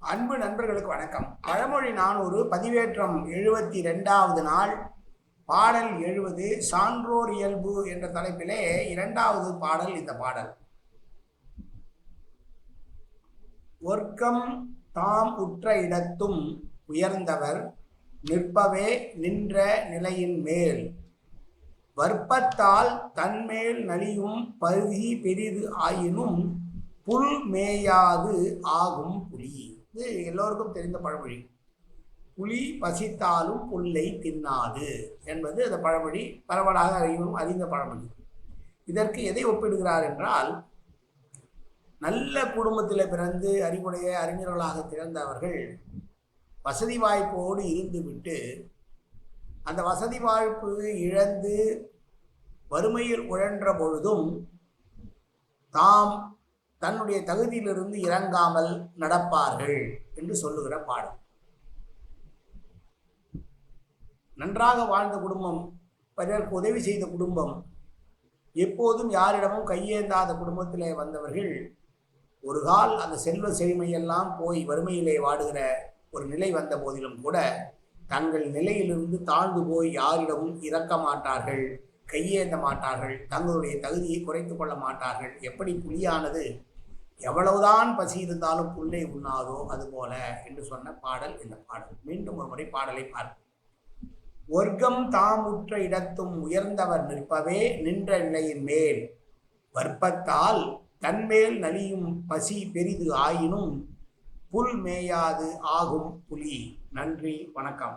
அன்பு நண்பர்களுக்கு வணக்கம். பழமொழி நானூறு பதிவேற்றம் எழுபத்தி ரெண்டாவது நாள் பாடல் எழுபது சான்றோர் இயல்பு என்ற தலைப்பிலே இரண்டாவது பாடல் இந்த பாடல். ஒர்க்கம் தாம் உற்ற இடத்தும் உயர்ந்தவர் நிற்பவே நின்ற நிலையின் மேல். வற்பத்தால் தன்மேல் நலியும் பருகி பெரிது ஆயினும் புல் மேயாது ஆகும் புலி. இது எல்லோருக்கும் தெரிந்த பழமொழி. புலி பசித்தாலும் புல்லை தின்னாது என்பது அந்த பழமொழி பரவலாக அறிவும் அறிந்த பழமொழி. இதற்கு எதை ஒப்பிடுகிறார் என்றால் நல்ல குடும்பத்தில் பிறந்து அறிவுடைய அறிஞர்களாக திறந்தவர்கள் வசதி வாய்ப்போடு இருந்துவிட்டு அந்த வசதி வாய்ப்பு இழந்து வறுமையில் உழன்ற பொழுதும் தாம் தன்னுடைய தகுதியிலிருந்து இறங்காமல் நடப்பார்கள் என்று சொல்லுகிற பாடம் நன்றாக வாழ்ந்த குடும்பம் பிறருக்கு உதவி செய்த குடும்பம் எப்போதும் யாரிடமும் கையேந்தாத குடும்பத்திலே வந்தவர்கள் ஒரு கால் அந்த செல்வ செழுமையெல்லாம் போய் வறுமையிலே வாடுகிற ஒரு நிலை வந்த போதிலும் கூட தங்கள் நிலையிலிருந்து தாழ்ந்து போய் யாரிடமும் இறக்க மாட்டார்கள் கையேந்த மாட்டார்கள் தங்களுடைய தகுதியை குறைத்து கொள்ள மாட்டார்கள். எப்படி புலியானது எவ்வளவுதான் பசி இருந்தாலும் புல்லை உண்ணாதோ அதுபோல என்று சொன்ன பாடல் இந்த பாடல். மீண்டும் ஒரு முறை பாடலை பார்ப்போம். ஒர்க்கம் தாமுற்ற இடத்தும் உயர்ந்தவர் நிற்பவே நின்ற நிலையின் மேல். வற்பத்தால் தன்மேல் நலியும் பசி பெரிது ஆயினும் புல் மேயாது ஆகும் புலி. நன்றி வணக்கம்.